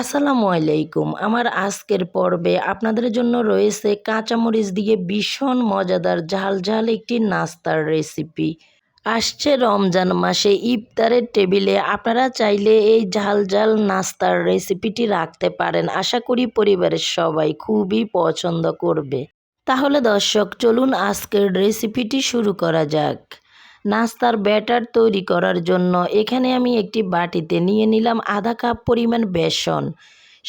আসসালামু আলাইকুম। আমার আজকের পর্বে আপনাদের জন্য রয়েছে কাঁচামরিচ দিয়ে ভীষণ মজাদার ঝাল ঝাল একটি নাস্তার রেসিপি। আসছে রমজান মাসে ইফতারের টেবিলে আপনারা চাইলে এই ঝাল ঝাল নাস্তার রেসিপিটি রাখতে পারেন। আশা করি পরিবারের সবাই খুবই পছন্দ করবে। তাহলে দর্শক, চলুন আজকের রেসিপিটি শুরু করা যাক। নাস্তার ব্যাটার তৈরি করার জন্য এখানে আমি একটি বাটিতে নিয়ে নিলাম আধা কাপ পরিমাণ বেসন।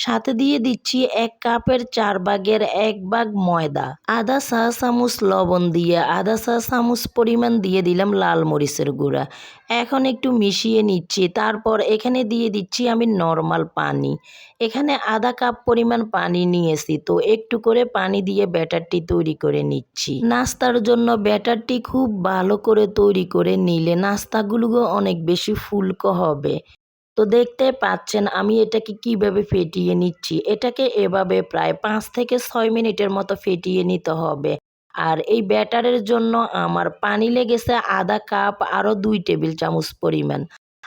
সাথে দিয়ে দিচ্ছি এক কাপের চার ভাগের এক ভাগ ময়দা। আধা চা, চামচ লবণ দিয়ে আধা চা, চামচ পরিমাণ দিয়ে দিলাম লাল মরিচের গুঁড়া। এখন একটু মিশিয়ে নিচ্ছি, তারপর এখানে দিয়ে দিচ্ছি আমি নর্মাল পানি। এখানে আধা কাপ পরিমাণ পানি নিয়েছি, তো একটু করে পানি দিয়ে ব্যাটারটি তৈরি করে নিচ্ছি। নাস্তার জন্য ব্যাটারটি খুব ভালো করে তৈরি করে নিলে নাস্তাগুলো অনেক বেশি ফুলকো হবে। তো দেখতে পাচ্ছেন আমি এটাকে কীভাবে ফেটিয়ে নিচ্ছি? এটাকে এভাবে প্রায় পাঁচ থেকে ছয় মিনিটের মতো ফেটিয়ে নিতে হবে। আর এই ব্যাটারের জন্য আমার পানি লেগেছে আধা কাপ আরও দুই টেবিল চামচ পরিমাণ।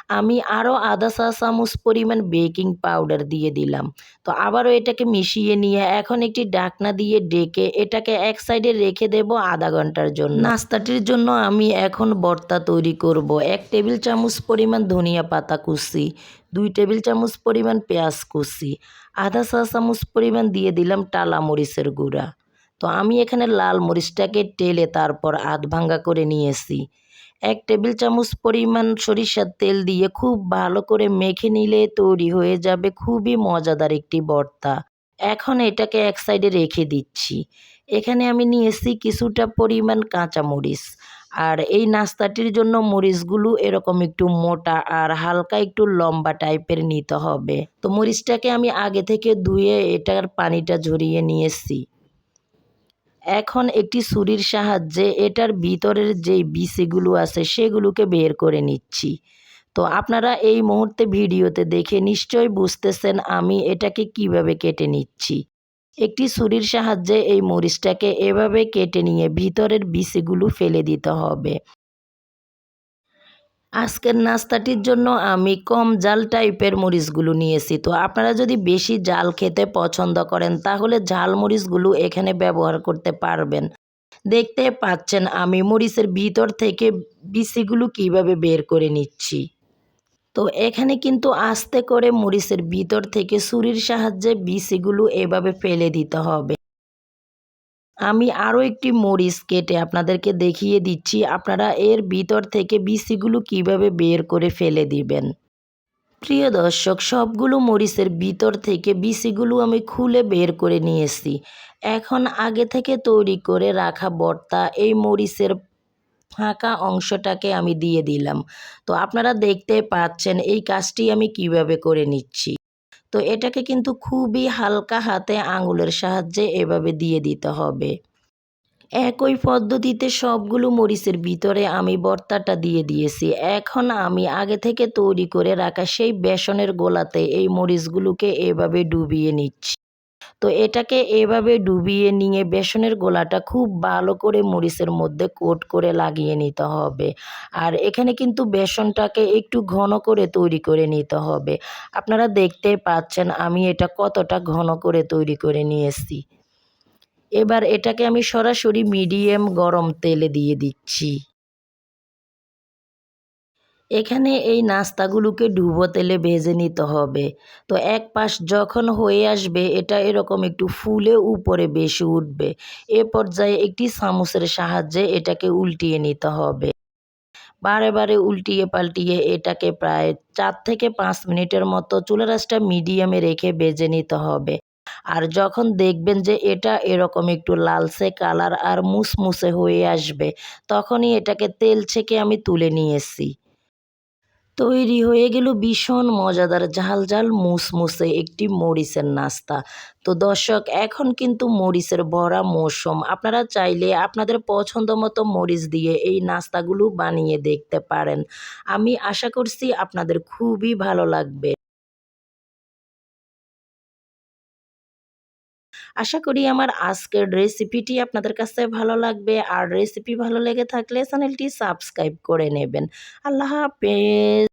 আমি আরও আধা চা চামচ পরিমাণ বেকিং পাউডার দিয়ে দিলাম। তো আবারও এটাকে মিশিয়ে নিয়ে এখন একটি ডাকনা দিয়ে ডেকে এটাকে এক সাইডে রেখে দেব আধা ঘণ্টার জন্য। নাস্তাটির জন্য আমি এখন ভর্তা তৈরি করব। এক টেবিল চামচ পরিমাণ ধনিয়া পাতা কুচি, দুই টেবিল চামচ পরিমাণ পেঁয়াজ কুচি, আধা চা চামচ পরিমাণ দিয়ে দিলাম টালা মরিচের গুঁড়া। তো আমি এখানে লাল মরিচটাকে টেলে তারপর আধ ভাঙ্গা করে নিয়েছি। এক টেবিল চামচ পরিমাণ সরিষার তেল দিয়ে খুব ভালো করে মেখে নিলে তৈরি হয়ে যাবে খুবই মজাদার একটি ভর্তা। এখন এটাকে এক সাইডে রেখে দিচ্ছি। এখানে আমি নিয়েছি কিছুটা পরিমাণ কাঁচা মরিচ আর এই নাস্তাটির জন্য মরিচগুলো এরকম একটু মোটা আর হালকা একটু লম্বা টাইপের নিতে হবে। তো মরিচটাকে আমি আগে থেকে ধুয়ে এটার পানিটা ঝরিয়ে নিয়েছি। এখন একটি ছুরির সাহায্যে এটার ভিতরের যেই বিসিগুলো আছে সেগুলোকে বের করে নিচ্ছি। তো আপনারা এই মুহূর্তে ভিডিওতে দেখে নিশ্চয়ই বুঝতেছেন আমি এটাকে কীভাবে কেটে নিচ্ছি। একটি ছুরির সাহায্যে এই মরিচটাকে এভাবে কেটে নিয়ে ভিতরের বিসিগুলো ফেলে দিতে হবে। আজকের নাস্তাটির জন্য আমি কম জাল টাইপের মরিচগুলো নিয়েছি। তো আপনারা যদি বেশি জাল খেতে পছন্দ করেন, তাহলে ঝাল মরিচগুলো এখানে ব্যবহার করতে পারবেন। দেখতে পাচ্ছেন, আমি মরিচের ভিতর থেকে বিচিগুলো কীভাবে বের করে নিচ্ছি। তো এখানে কিন্তু আস্তে করে মরিচের ভিতর থেকে ছুরির সাহায্যে বিচিগুলো এভাবে ফেলে দিতে হবে। আমি আরও একটি মরিচ কেটে আপনাদেরকে দেখিয়ে দিচ্ছি। আপনারা এর ভিতর থেকে বিচিগুলো কীভাবে বের করে ফেলে দিবেন? প্রিয় দর্শক, সবগুলো মরিচের ভিতর থেকে বিচিগুলো আমি খুলে বের করে নিয়েছি। এখন আগে থেকে তৈরি করে রাখা বর্তা এই মরিচের ফাঁকা অংশটাকে আমি দিয়ে দিলাম। তো আপনারা দেখতে পাচ্ছেন এই কাজটি আমি কীভাবে করে নিচ্ছি। তো এটাকে কিন্তু খুবই হালকা হাতে আঙুলের সাহায্যে এভাবে দিয়ে দিতে হবে। একই পদ্ধতিতে সবগুলো মরিচের ভিতরে আমি বর্তাটা দিয়ে দিয়েছি। এখন আমি আগে থেকে তৈরি করে রাখা সেই বেসনের গোলাতে এই মরিচগুলোকে এভাবে ডুবিয়ে নিচ্ছি। তো এটাকে এভাবে ডুবিয়ে নিয়ে বেসনের গোলাটা খুব ভালো করে মরিচের মধ্যে কোট করে লাগিয়ে নিতে হবে। আর এখানে কিন্তু বেসনটাকে একটু ঘন করে তৈরি করে নিতে হবে। আপনারা দেখতে পাচ্ছেন আমি এটা কতটা ঘন করে তৈরি করে নিয়েছি। এবার এটাকে আমি সরাসরি মিডিয়াম গরম তেলে দিয়ে দিচ্ছি। এখানে এই নাস্তাগুলোকে ডুবো তেলে ভেজে নিতে হবে। তো এক পাশ যখন হয়ে আসবে, এটা এরকম একটু ফুলে উপরে বেশি উঠবে। এ পর্যায়ে একটি চামচের সাহায্যে এটাকে উল্টিয়ে নিতে হবে। বারে বারে উল্টিয়ে পাল্টিয়ে এটাকে প্রায় চার থেকে পাঁচ মিনিটের মতো চুলা রাসটা মিডিয়ামে রেখে বেজে নিতে হবে। আর যখন দেখবেন যে এটা এরকম একটু লালচে কালার আর মুসমুসে হয়ে আসবে, তখনই এটাকে তেল ছেঁকে আমি তুলে নিয়েছি। তৈরি হয়ে গেল ভীষণ মজাদার ঝাল ঝাল মুসমুসে একটি মরিচের নাস্তা। তো দর্শক, এখন কিন্তু মরিচের ভরা মৌসুম। আপনারা চাইলে আপনাদের পছন্দ মতো মরিচ দিয়ে এই নাস্তাগুলো বানিয়ে দেখতে পারেন। আমি আশা করছি আপনাদের খুবই ভালো লাগবে। আশা করি আমার আজকের রেসিপিটি আপনাদের কাছে ভালো লাগবে। আর রেসিপি ভালো লেগে থাকলে চ্যানেলটি সাবস্ক্রাইব করে নেবেন। আল্লাহ হাফেজ।